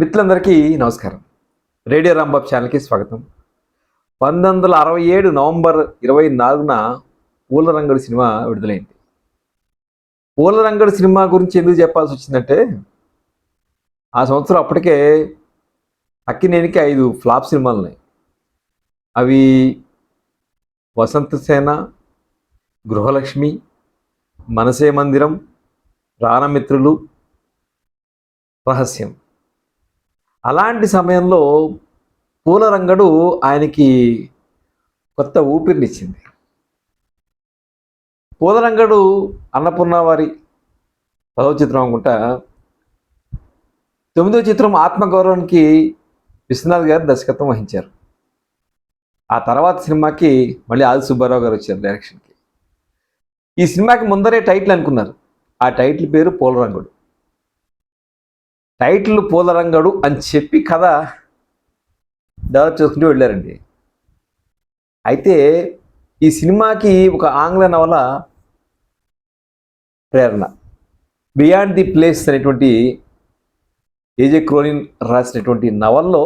మిత్రులందరికీ నమస్కారం. రేడియో రాంబాబ్ ఛానల్కి స్వాగతం. పంతొమ్మిది వందల అరవై ఏడు నవంబర్ ఇరవై నాలుగున పూలరంగడు సినిమా విడుదలైంది. పూలరంగడు సినిమా గురించి ఎందుకు చెప్పాల్సి వచ్చిందంటే ఆ సంవత్సరం అప్పటికే అక్కినేనికి ఐదు ఫ్లాప్ సినిమాలు ఉన్నాయి. అవి వసంత సేన గృహలక్ష్మి మనసే మందిరం ప్రాణమిత్రులు రహస్యం. అలాంటి సమయంలో పూలరంగడు ఆయనకి కొత్త ఊపిరినిచ్చింది. పూలరంగడు అన్నపూర్ణ వారి పదవ చిత్రం అనుకుంటా తొమ్మిదో చిత్రం ఆత్మగౌరవానికి విశ్వనాథ్ గారు దర్శకత్వం వహించారు. ఆ తర్వాత సినిమాకి మళ్ళీ ఆది సుబ్బారావు గారు వచ్చారు డైరెక్షన్కి ఈ సినిమాకి ముందరే టైటిల్ అనుకున్నారు. ఆ టైటిల్ పేరు పూలరంగుడు. టైటిల్ పూలరంగడు అని చెప్పి కథ డెవలప్ చేసుకుంటూ వెళ్ళారండి. అయితే ఈ సినిమాకి ఒక ఆంగ్ల నవల ప్రేరణ. బియాండ్ ది ప్లేస్ అనేటువంటి ఏజే క్రోనిన్ రాసినటువంటి నవల్లో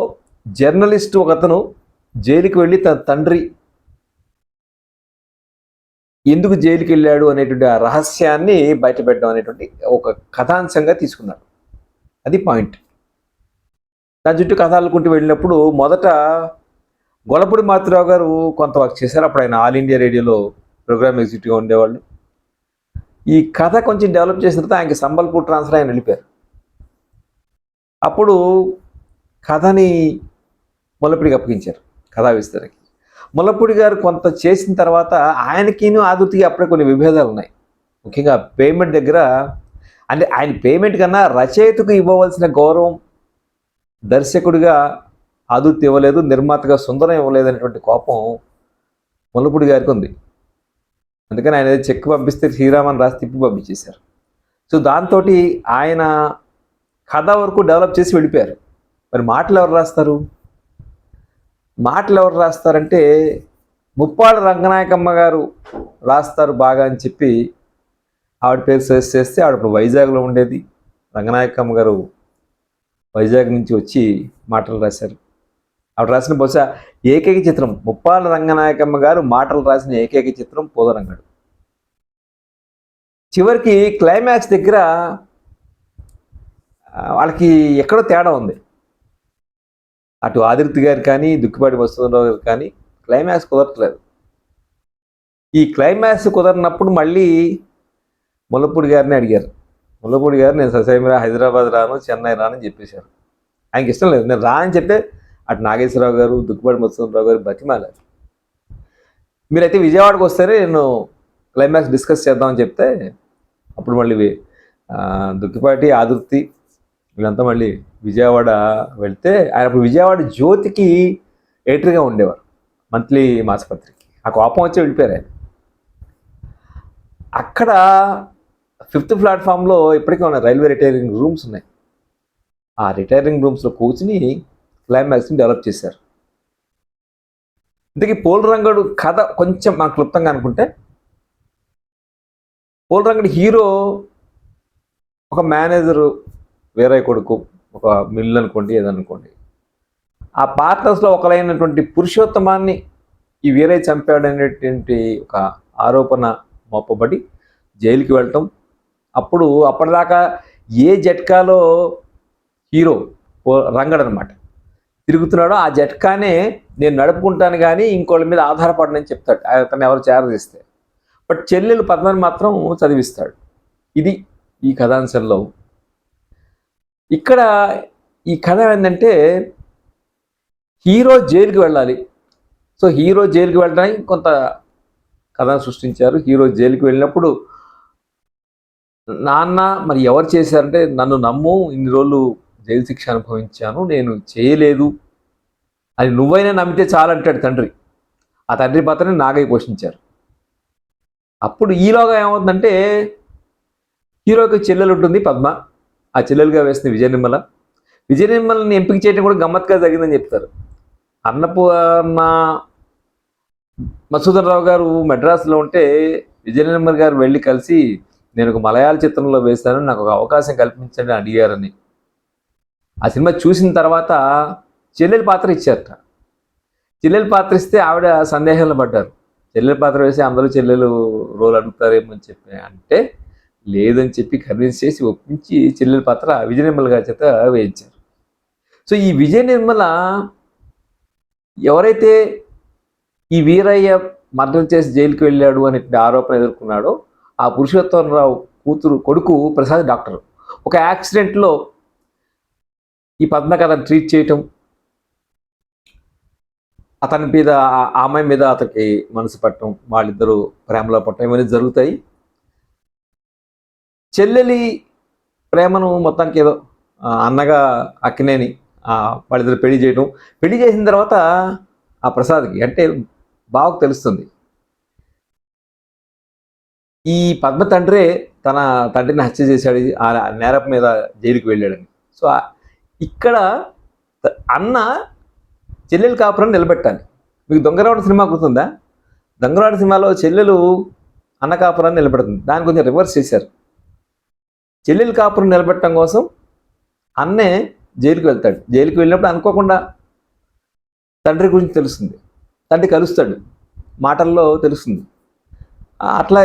జర్నలిస్ట్ ఒకతను జైలుకి వెళ్ళి తన తండ్రి ఎందుకు జైలుకి వెళ్ళాడు అనేటువంటి ఆ రహస్యాన్ని బయటపెట్టడం అనేటువంటి ఒక కథాంశంగా తీసుకున్నాడు. అది పాయింట్. దాని చుట్టూ కథ అల్లుకుంటూ వెళ్ళినప్పుడు మొదట గొలపూడి మాతృరావు గారు కొంత వర్క్ చేశారు. అప్పుడు ఆయన ఆల్ ఇండియా రేడియోలో ప్రోగ్రామ్ ఎగ్జిక్యూటివ్గా ఉండేవాళ్ళు. ఈ కథ కొంచెం డెవలప్ చేసిన తర్వాత ఆయనకి సంబల్పూర్ ట్రాన్స్ఫర్ ఆయన వెళ్ళిపోయారు. అప్పుడు కథని ముల్లపూడికి అప్పగించారు కథా విస్తరణకి. ముల్లపూడి గారు కొంత చేసిన తర్వాత ఆయనకిను ఆదుతికి అప్పుడే కొన్ని విభేదాలు ఉన్నాయి ముఖ్యంగా పేమెంట్ దగ్గర అంటే ఆయన పేమెంట్ కన్నా రచయితకు ఇవ్వవలసిన గౌరవం దర్శకుడిగా ఆదుర్తి ఇవ్వలేదు నిర్మాతగా సుందరం ఇవ్వలేదు అనేటువంటి కోపం ముల్లపూడి గారికి ఉంది. అందుకని ఆయన ఏదో చెక్ పంపిస్తే శ్రీరామన్ రాసి తిప్పి పంపించేశారు. సో దాంతో ఆయన కథ వరకు డెవలప్ చేసి వెళ్ళిపోయారు. మరి మాటలు ఎవరు రాస్తారు? మాటలు ఎవరు రాస్తారంటే ముప్పాళ్ళ రంగనాయకమ్మ గారు రాస్తారు బాగా అని చెప్పి ఆవిడ పేరు సజెస్ట్ చేస్తే ఆవిడ ఇప్పుడు వైజాగ్లో ఉండేది. రంగనాయకమ్మ గారు వైజాగ్ నుంచి వచ్చి మాటలు రాశారు. ఆవిడ రాసిన బహుశా ఏకైక చిత్రం ముప్పాల రంగనాయకమ్మ గారు మాటలు రాసిన ఏకైక చిత్రం పోదరంగడు. చివరికి క్లైమాక్స్ దగ్గర వాళ్ళకి ఎక్కడో తేడా ఉంది. అటు ఆదిత్య గారు కానీ దుక్కిపాటి వసంతరావు గారు కానీ క్లైమాక్స్ కుదరట్లేదు. ఈ క్లైమాక్స్ కుదరినప్పుడు మళ్ళీ ముల్లపూడి గారిని అడిగారు. ముల్లపూడి గారు నేను ససేమిరా హైదరాబాద్ రాను చెన్నై రాను అని చెప్పేశారు. ఆయనకి ఇష్టం లేదు. నేను రానని చెప్తే అటు నాగేశ్వరరావు గారు దుక్కుపాటి మత్స్యరావు గారు బతిమాలారు మీరైతే విజయవాడకు వస్తేనే నేను క్లైమాక్స్ డిస్కస్ చేద్దామని చెప్తే అప్పుడు మళ్ళీ దుక్కిపాటి ఆదుర్తి వీళ్ళంతా మళ్ళీ విజయవాడ వెళ్తే ఆయన అప్పుడు విజయవాడ జ్యోతికి ఎడిటర్గా ఉండేవారు. మంత్లీ మాసపత్రికి. ఆ కోపం వచ్చి వెళ్ళిపోయారు ఆయన. అక్కడ ఫిఫ్త్ ప్లాట్ఫామ్లో ఇప్పటికీ ఉన్న రైల్వే రిటైరింగ్ రూమ్స్ ఉన్నాయి. ఆ రిటైరింగ్ రూమ్స్లో కూర్చుని క్లైమాక్స్ని డెవలప్ చేశారు. ఇంతకీ పోలరంగడు కథ కొంచెం మనం క్లుప్తంగా అనుకుంటే పోలరంగడు హీరో ఒక మేనేజరు వేరే కొడుకు ఒక మిల్లు అనుకోండి ఏదనుకోండి ఆ పార్ట్నర్స్లో ఒకరైనటువంటి పురుషోత్తమాన్ని ఈ వీరై చంపాడు అనేటువంటి ఒక ఆరోపణ మోపబడి జైలుకి వెళ్ళటం అప్పుడు అప్పటిదాకా ఏ జట్కాలో హీరో ఓ- రంగడు అనమాట తిరుగుతున్నాడో ఆ జట్కానే నేను నడుపుకుంటాను కానీ ఇంకోళ్ళ మీద ఆధారపడనని చెప్తాడు. అతను ఎవరు చేరదీస్తే బట్ చెల్లెలు పద్మని మాత్రం చదివిస్తాడు. ఇది ఈ కథాంశంలో. ఇక్కడ ఈ కథ ఏంటంటే హీరో జైలుకి వెళ్ళాలి. సో హీరో జైలుకి వెళ్ళడానికి కొంత కథను సృష్టించారు. హీరో జైలుకి వెళ్ళినప్పుడు నాన్న మరి ఎవరు చేశారంటే నన్ను నమ్ము ఇన్ని రోజులు జైలు శిక్ష అనుభవించాను నేను చేయలేదు. అది నువ్వైనా నమ్మితే చాలంటాడు తండ్రి. ఆ తండ్రి పాత్రని నాగయ్య పోషించారు. అప్పుడు ఈలోగా ఏమవుతుందంటే హీరోకి చెల్లెలు ఉంటుంది పద్మ. ఆ చెల్లెలుగా వేసిన విజయ నిర్మల విజయ నిర్మలని ఎంపిక చేయడం కూడా గమ్మత్తుగా జరిగిందని చెప్తారు. అన్నపూర్ణ మసూదన్ రావు గారు మెడ్రాస్లో ఉంటే విజయ నిర్మల్ గారు వెళ్ళి కలిసి నేను ఒక మలయాళ చిత్రంలో వేశాను నాకు ఒక అవకాశం కల్పించండి అడిగారని ఆ సినిమా చూసిన తర్వాత చెల్లెలి పాత్ర ఇచ్చారట. చెల్లెలి పాత్ర ఇస్తే ఆవిడ సందేహంలో పడ్డారు. చెల్లెలి పాత్ర వేసి అందరూ చెల్లెలు రోల్ అడుగుతారేమో అని చెప్పి అంటే లేదని చెప్పి కన్విన్స్ చేసి ఒప్పించి చెల్లెలి పాత్ర విజయ నిర్మల గారి చేత వేయించారు. సో ఈ విజయ నిర్మల ఎవరైతే ఈ వీరయ్య మర్డర్ చేసి జైలుకి వెళ్ళాడు అనే ఆరోపణ ఎదుర్కొన్నాడో ఆ పురుషోత్తమరావు కూతురు కొడుకు ప్రసాద్ డాక్టర్. ఒక యాక్సిడెంట్లో ఈ పద్మకథను ట్రీట్ చేయటం అతని మీద ఆ- అమ్మాయి మీద అతనికి మనసు పట్టడం వాళ్ళిద్దరూ ప్రేమలో పట్టడం ఇవన్నీ జరుగుతాయి. చెల్లెలి ప్రేమను మొత్తానికి ఏదో అన్నగా అక్కినేని వాళ్ళిద్దరు పెళ్ళి చేయడం పెళ్ళి చేసిన తర్వాత ఆ ప్రసాద్కి అంటే బావకు తెలుస్తుంది. ఈ పద్మ తండ్రే తన తండ్రిని హత్య చేశాడు. ఆ నేరపు మీద జైలుకి వెళ్ళాడని. సో ఇక్కడ అన్న చెల్లెలు కాపురం నిలబెట్టాలి. మీకు దొంగరావడం సినిమా గుర్తుందా? దొంగరావుడు సినిమాలో చెల్లెలు అన్న కాపురాన్ని నిలబెడుతుంది. దాని కొంచెం రివర్స్ చేశారు. చెల్లెలు కాపురం నిలబెట్టడం కోసం అన్నే జైలుకి వెళ్తాడు. జైలుకి వెళ్ళినప్పుడు అనుకోకుండా తండ్రి గురించి తెలుస్తుంది. తండ్రి కలుస్తాడు. మాటల్లో తెలుస్తుంది. అట్లా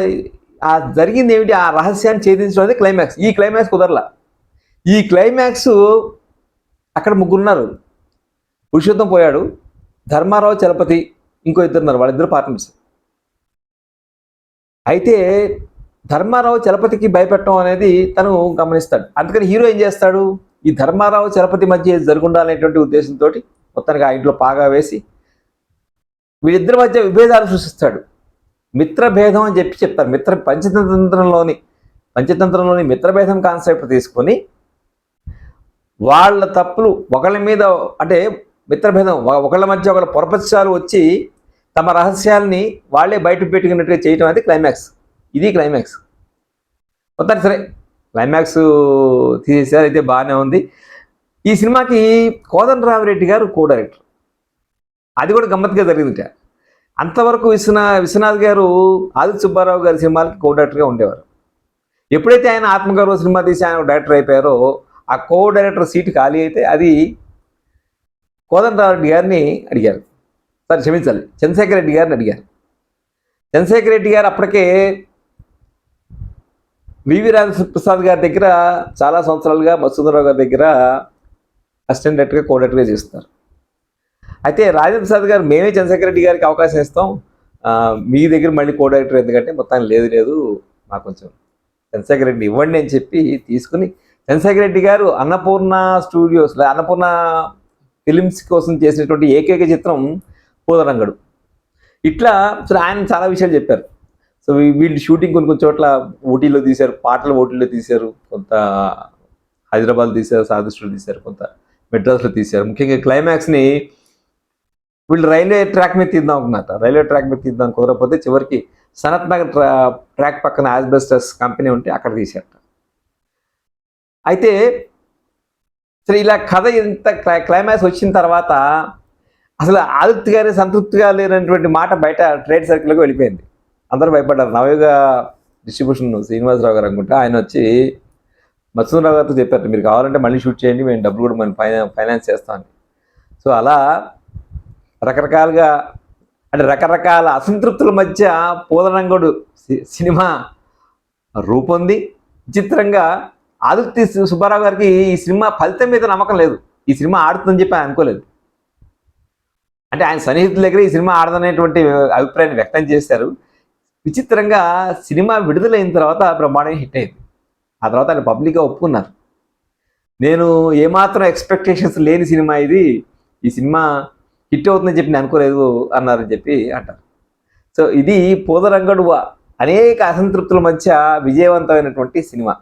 ఆ జరిగింది ఏమిటి ఆ రహస్యాన్ని ఛేదించడం అనేది క్లైమాక్స్ ఈ క్లైమాక్స్ కుదరలా. ఈ క్లైమాక్స్ అక్కడ ముగ్గురున్నారు పురుషోత్తం పోయాడు. ధర్మారావు చలపతి ఇంకో ఇద్దరు ఉన్నారు. వాళ్ళిద్దరు పార్ట్నర్స్ అయితే ధర్మారావు చలపతికి భయపెట్టడం అనేది తను గమనిస్తాడు. అందుకని హీరో ఏం చేస్తాడు? ఈ ధర్మారావు చలపతి మధ్య జరుగుండాలనేటువంటి ఉద్దేశంతో మొత్తానికి ఆ ఇంట్లో పాగా వేసి వీళ్ళిద్దరి మధ్య విభేదాలు సృష్టిస్తాడు. మిత్రభేదం అని చెప్పి చెప్తారు. మిత్ర పంచతంత్రంలోని పంచతంత్రంలోని మిత్రభేదం కాన్సెప్ట్ తీసుకొని వాళ్ళ తప్పులు ఒకళ్ళ మీద అంటే మిత్రభేదం ఒకళ్ళ మధ్య ఒకళ్ళ పొరపక్షాలు వచ్చి తమ రహస్యాల్ని వాళ్ళే బయట పెట్టుకున్నట్టుగా చేయటం అనేది క్లైమాక్స్ ఇది క్లైమాక్స్ మొత్తానికి సరే క్లైమాక్స్ తీసేసారు అయితే బాగానే ఉంది. ఈ సినిమాకి కోదండరామిరెడ్డి గారు కో డైరెక్టర్ అది కూడా గమ్మత్తుగా జరిగిందిట. అంతవరకు విశ్వనా విశ్వనాథ్ గారు ఆదిత్య సుబ్బారావు గారి సినిమాలకి కో డైరెక్టర్గా ఉండేవారు. ఎప్పుడైతే ఆయన ఆత్మగౌరవ సినిమా తీసి ఆయన డైరెక్టర్ అయిపోయారో ఆ కో డైరెక్టర్ సీట్ ఖాళీ అయితే అది కోదండరామిరెడ్డి గారిని అడిగారు. సార్ క్షమించాలి చంద్రశేఖర్ రెడ్డి గారిని అడిగారు. చంద్రశేఖర్ రెడ్డి గారు అప్పటికే వివి ప్రసాద్ గారి దగ్గర చాలా సంవత్సరాలుగా మత్స్సుందరరావు గారి దగ్గర అసిస్టెంట్ డైరెక్టర్గా కో డైరెక్టర్గా చేస్తారు అయితే రాజేంద్ర ప్రసాద్ గారు మేమే చంద్రశేఖర రెడ్డి గారికి అవకాశం ఇస్తాం. మీ దగ్గర మళ్ళీ కో డైరెక్టర్ ఎందుకంటే మొత్తానికి లేదు లేదు. మాకు కొంచెం చంద్రశేఖర రెడ్డి ఇవ్వండి అని చెప్పి తీసుకుని చంద్రశేఖర రెడ్డి గారు అన్నపూర్ణ స్టూడియోస్ అన్నపూర్ణ ఫిలిమ్స్ కోసం చేసినటువంటి ఏకైక చిత్రం పూదరంగడు ఇట్లా సో ఆయన చాలా విషయాలు చెప్పారు. సో వీళ్ళు షూటింగ్ కొన్ని కొన్ని చోట్ల ఊటీలో తీశారు పాటలు ఊటీలో తీశారు కొంత హైదరాబాద్ తీశారు సాదృష్టిలో తీశారు కొంత మెడ్రాస్లో తీశారు. ముఖ్యంగా క్లైమాక్స్ని వీళ్ళు రైల్వే ట్రాక్ మీద తీద్దాం అనుకున్నారు రైల్వే ట్రాక్ మీద తీద్దాం కుదరకపోతే చివరికి సనత్ నగర్ ట్రా ట్రాక్ పక్కన ఆస్బెస్టస్ కంపెనీ ఉంటే అక్కడ తీసేట. అయితే సరే ఇలా కథ ఇంత క్లై- క్లైమాక్స్ వచ్చిన తర్వాత అసలు ఆదిత్య గారి సంతృప్తిగా లేనటువంటి మాట బయట ట్రేడ్ సర్కిల్కి వెళ్ళిపోయింది. అందరూ భయపడ్డారు. నవయుగ డిస్ట్రిబ్యూషన్ శ్రీనివాసరావు గారు అనుకుంటా ఆయన వచ్చి మత్స్యరావు గారితో చెప్పారు మీరు కావాలంటే మళ్ళీ షూట్ చేయండి మేము డబ్బులు కూడా మనం ఫైనా ఫైనాన్స్ చేస్తామని సో అలా రకరకాలుగా అంటే రకరకాల అసంతృప్తుల మధ్య పూలరంగుడు సి- సినిమా రూపొంది. విచిత్రంగా ఆదిత్య సుబ్బారావు గారికి ఈ సినిమా ఫలితం మీద నమ్మకం లేదు. ఈ సినిమా ఆడుతుందని చెప్పి ఆయన అనుకోలేదు. అంటే ఆయన సన్నిహితుల దగ్గర ఈ సినిమా ఆడదనేటువంటి అభిప్రాయాన్ని వ్యక్తం చేశారు. విచిత్రంగా సినిమా విడుదలైన తర్వాత బ్రహ్మాండంగా హిట్ అయింది. ఆ తర్వాత ఆయన పబ్లిక్గా ఒప్పుకున్నారు. నేను ఏమాత్రం ఎక్స్పెక్టేషన్స్ లేని సినిమా ఇది. ఈ సినిమా హిట్ అవుతుందని చెప్పి నేను అనుకోలేదు అన్నారని చెప్పి అంటారు. సో ఇది పూదరంగడువ అనేక అసంతృప్తుల మధ్య విజయవంతమైనటువంటి సినిమా.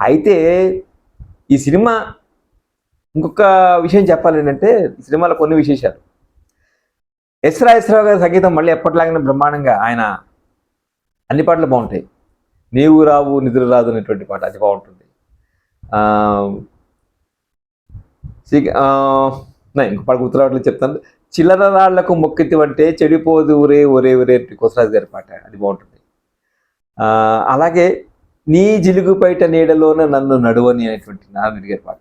అయితే ఈ సినిమా ఇంకొక విషయం చెప్పాలి ఏంటంటే సినిమాలో కొన్ని విశేషాలు. ఎస్ రాజేశ్వరరావు గారి సంగీతం మళ్ళీ ఎప్పటిలాగానే బ్రహ్మాండంగా ఆయన అన్ని పాటలు బాగుంటాయి. నీవు రావు నిద్ర రాదు అనేటువంటి పాట అది బాగుంటుంది. శ్రీ- నా ఇంకో పాట గుర్తురావట్లేదు చెప్తాను. చిల్లర రాళ్ళకు మొక్కితివంటే చెడిపోదు ఒరే ఒరే ఒరే కోసరాజు గారి పాట. అది బాగుంటుంది. ఆ, అలాగే నీ జిలుగు బయట నీడలోన నన్ను నడువని అనేటువంటి నారాయణ గారి పాట.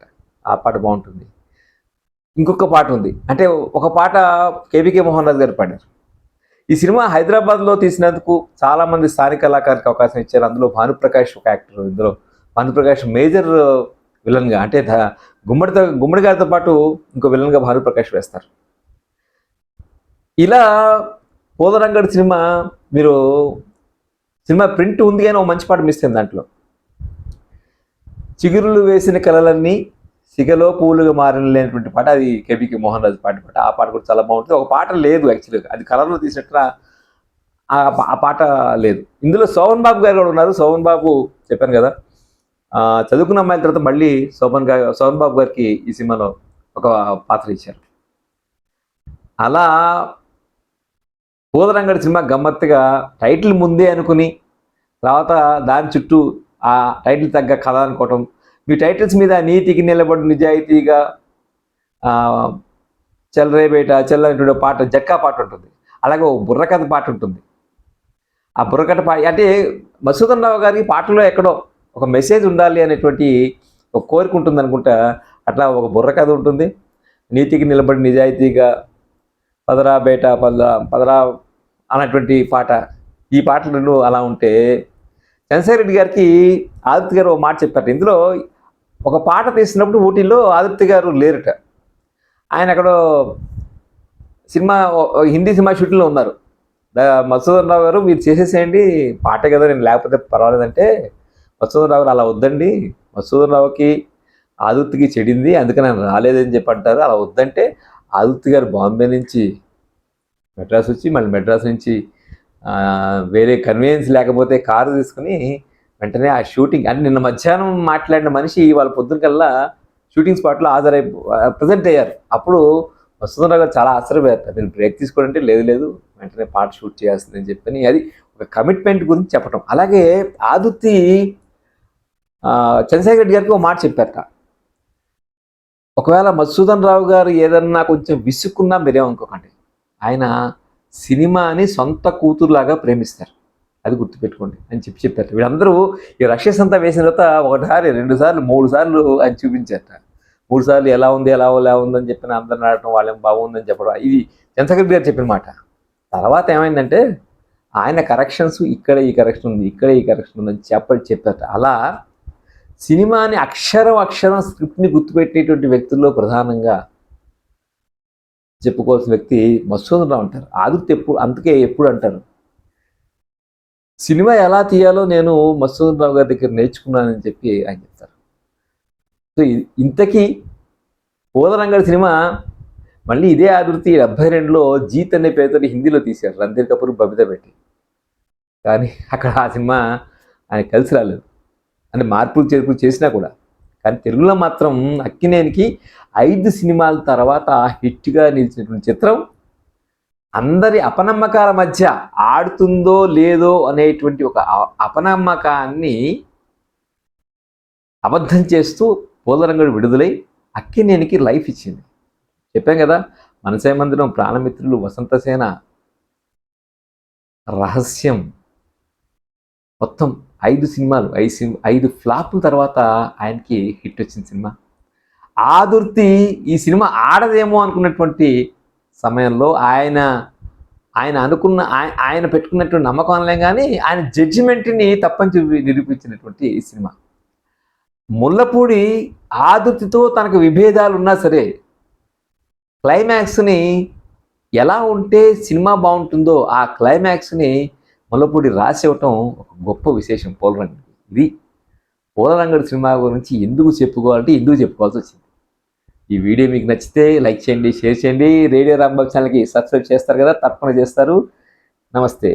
ఆ పాట బాగుంటుంది. ఇంకొక పాట ఉంది. అంటే ఒక పాట కేవీకే మోహన్ రాజు గారు పాడారు. ఈ సినిమా హైదరాబాద్లో తీసినందుకు చాలా మంది స్థానిక కళాకారులకు అవకాశం ఇచ్చారు. అందులో భానుప్రకాష్ ఒక యాక్టర్. ఇందులో భానుప్రకాష్ మేజర్ విలన్గా అంటే గుమ్మడితో గుమ్మడి గారితో పాటు ఇంకో విలన్గా భానుప్రకాష్ వేస్తారు. ఇలా పోదరంగడి సినిమా మీరు సినిమా ప్రింట్ ఉంది కానీ ఒక మంచి పాట మిస్ అయింది దాంట్లో. చిగురులు వేసిన కళలన్నీ సిగలో పూలుగా మారిన లేనటువంటి పాట అది కేబీకే మోహన్ రాజు పాట పాట. ఆ పాట కూడా చాలా బాగుంటుంది. ఒక పాట లేదు యాక్చువల్గా అది కలర్లో తీసినట్టు ఆ పా- ఆ పాట లేదు. ఇందులో సోవన్ బాబు గారు కూడా ఉన్నారు. సోవన్ బాబు చెప్పాను కదా చదువుకున్న అమ్మాయిల తర్వాత మళ్ళీ శోభన్ గారు శోభన్ బాబు గారికి ఈ సినిమాలో ఒక పాత్ర ఇచ్చారు. అలా పూదరంగడి సినిమా గమ్మత్తుగా టైటిల్ ముందే అనుకుని తర్వాత దాని చుట్టూ ఆ టైటిల్ తగ్గ కథ అనుకోవటం మీ టైటిల్స్ మీద నీతికి నిలబడి నిజాయితీగా చెల్లరే బేట చెల్లనేటువంటి పాట జక్కా పాట ఉంటుంది. అలాగే ఓ బుర్రకథ పాట ఉంటుంది. ఆ బుర్రకథ పాట అంటే మసూదన్ రావు గారికి పాటలో ఎక్కడో ఒక మెసేజ్ ఉండాలి అనేటువంటి ఒక కోరిక ఉంటుంది అనుకుంటా అట్లా ఒక బుర్రకథ ఉంటుంది. నీతికి నిలబడి నిజాయితీగా పదరా బేట పదరా పదరా అన్నటువంటి పాట. ఈ పాటలు అలా ఉంటే చంద్రశేఖర్ రెడ్డి గారికి ఆదిత్య గారు ఒక మాట చెప్పారు. ఇందులో ఒక పాట తీసినప్పుడు ఊటీలో ఆదిత్య గారు లేరట. ఆయన అక్కడ సినిమా హిందీ సినిమా షూటింగ్లో ఉన్నారు. మధుసూదన్ రావు గారు మీరు చేసేసేయండి పాట కదా నేను లేకపోతే పర్వాలేదంటే మధుసూదన్ అలా వద్దండి. మధుసూదన్ రావుకి చెడింది. అందుకని ఆయన రాలేదని చెప్పి అంటారు. అలా వద్దంటే ఆదుర్తి గారు బాంబే నుంచి మెడ్రాస్ వచ్చి మళ్ళీ మెడ్రాస్ నుంచి వేరే కన్వీనియన్స్ లేకపోతే కారు తీసుకుని వెంటనే ఆ షూటింగ్ అంటే నిన్న మధ్యాహ్నం మాట్లాడిన మనిషి వాళ్ళ పొద్దున కల్లా షూటింగ్ స్పాట్లో హాజరై ప్రజెంట్ అయ్యారు. అప్పుడు వసుంధర గారు చాలా ఆశ్చర్యపోయారు. నేను బ్రేక్ తీసుకోవాలంటే లేదు లేదు వెంటనే పాట షూట్ చేయాల్సిందని చెప్పని. అది ఒక కమిట్మెంట్ గురించి చెప్పటం. అలాగే ఆదుర్తి చంద్రశేఖర్ రెడ్డి గారికి ఒక మాట చెప్పారట. ఒకవేళ మధుసూదన్ రావు గారు ఏదన్నా కొంచెం విసుక్కున్నా మీరేమనుకోకండి ఆయన సినిమాని సొంత కూతురులాగా ప్రేమిస్తారు. అది గుర్తుపెట్టుకోండి అని చెప్పి చెప్పారు వీళ్ళందరూ ఈ రష్యస్ అంతా వేసిన తర్వాత ఒకసారి రెండు సార్లు మూడు సార్లు అని చూపించారట. మూడు సార్లు ఎలా ఉంది ఎలా ఎలా ఉందని చెప్పిన అందరిని ఆడటం వాళ్ళేం బాగుందని చెప్పడం. ఇది చంద్రశేఖర్ గారు చెప్పిన మాట. తర్వాత ఏమైందంటే ఆయన కరెక్షన్స్ ఇక్కడ ఈ కరెక్షన్ ఉంది ఇక్కడ ఈ కరెక్షన్ ఉందని చెప్ప చెప్పారట. అలా సినిమాని అక్షరం అక్షరం స్క్రిప్ట్ని గుర్తుపెట్టేటువంటి వ్యక్తుల్లో ప్రధానంగా చెప్పుకోవాల్సిన వ్యక్తి మసూదన్ రావు అంటారు. ఆదుర్తి ఎప్పుడు అందుకే ఎప్పుడు అంటారు. సినిమా ఎలా తీయాలో నేను మసూదన్ గారి దగ్గర నేర్చుకున్నానని చెప్పి ఆయన చెప్తారు. సో ఇంతకీ పోదరంగడి సినిమా మళ్ళీ ఇదే ఆదుర్తి డెబ్బై రెండులో జీత్ అనే పేరుతో హిందీలో తీశారు. రణధీర్ కపూర్ బబిత పెట్టి కానీ అక్కడ ఆ సినిమా ఆయన కలిసి రాలేదు. అంటే మార్పులు చేర్పులు చేసినా కూడా. కానీ తెలుగులో మాత్రం అక్కినేనికి ఐదు సినిమాల తర్వాత హిట్గా నిలిచినటువంటి చిత్రం అందరి అపనమ్మకాల మధ్య ఆడుతుందో లేదో అనేటువంటి ఒక అ- అపనమ్మకాన్ని అబద్ధం చేస్తూ పోలరంగడు విడుదలై అక్కినేనికి లైఫ్ ఇచ్చింది. చెప్పాం కదా మనసే మందిరం ప్రాణమిత్రులు వసంతసేన రహస్యం మొత్తం ఐదు సినిమాలు ఐదు సినిమా ఐదు ఫ్లాపుల తర్వాత ఆయనకి హిట్ వచ్చిన సినిమా. ఆదుర్తి ఈ సినిమా ఆడదేమో అనుకున్నటువంటి సమయంలో ఆయన ఆయన అనుకున్న ఆయన పెట్టుకున్నటువంటి నమ్మకం అనలేం కానీ ఆయన జడ్జిమెంట్ని తప్పని చూపి నిరూపించినటువంటి ఈ సినిమా. ముల్లపూడి ఆదుర్తితో తనకు విభేదాలు ఉన్నా సరే క్లైమాక్స్ని ఎలా ఉంటే సినిమా బాగుంటుందో ఆ క్లైమాక్స్ని మొలపూడి రాసి ఇవ్వటం ఒక గొప్ప విశేషం పోలరంగడి ఇది పోలరంగడు సినిమా గురించి ఎందుకు చెప్పుకోవాలంటే ఎందుకు చెప్పుకోవాల్సి వచ్చింది. ఈ వీడియో మీకు నచ్చితే లైక్ చేయండి షేర్ చేయండి. రేడియో రాంబాబు ఛానల్కి సబ్స్క్రైబ్ చేస్తారు కదా తప్పకుండా చేస్తారు. నమస్తే.